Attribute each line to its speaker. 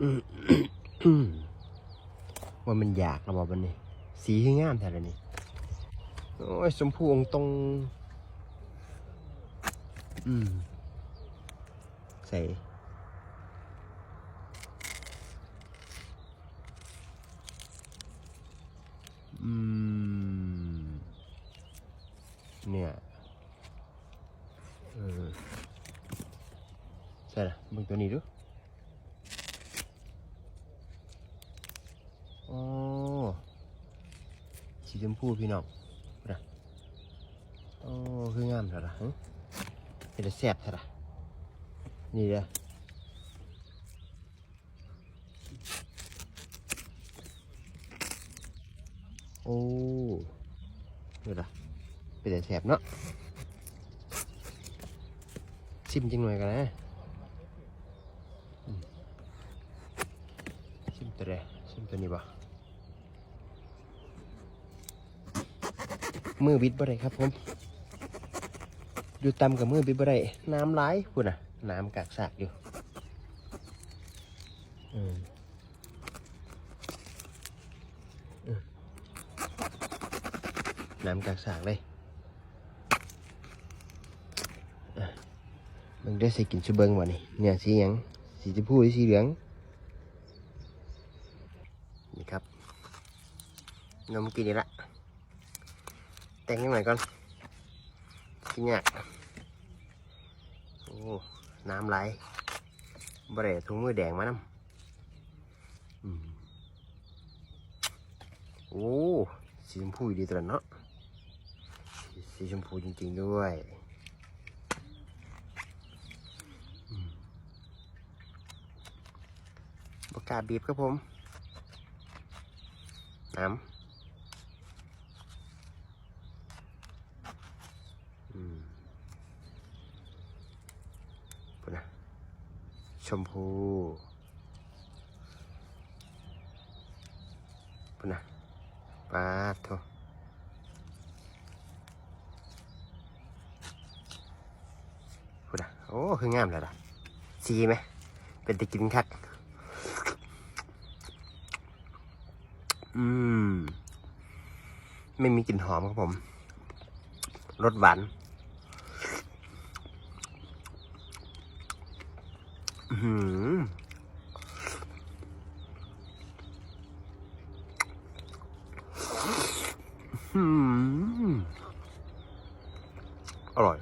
Speaker 1: ว่ามันอยากระบอกมันนี่สีที่งามแท้เลยนี่โอ้ยชมพูองตรง อืมใส่อืม เนี่ยเออใช่ละมึงตัวนี้ดูโอ้ สีชมพูพี่น้องนะโอ้คืองามเถอะละเห็นแล้วแซ่บเถอะละนี่เด้อโอ้ดี๋ยวละเป็นแต่แซ่บเนาะชิมจริงหน่อยกันนะชิมตัวใดชิมตัวนี้บ่ มือบิดบ่ได้ครับผม อยู่ต่ำกับมือบิดบ่ได้น้ำไหลพุ่นน่ะ น้ำกากสากอยู่อืมน้ำกากสากเลยมึงได้ใส่กินชูเบิงวะนี่เนี่ยสีหยังสีชมพูหรือสีเหลือง นี่ครับนมกินนี่ละ แต่งยังไงก่อนกินยากโอ้น้ำไหลบริเวถุงมือแดงมาน้ำโอ้สีชมพูดีตัวเนาะสีชมพูจริง ๆ ด้วยบกล้าบีบครับผมน้ำอืมพูด นะชมพูพูดนะปาดโถพูดนะโอ้คืองามเลยล่ะสีไหมเป็นตะกินคักอืม ไม่มีกลิ่นหอมครับผม รสหวาน Hmm. Hmm. All right.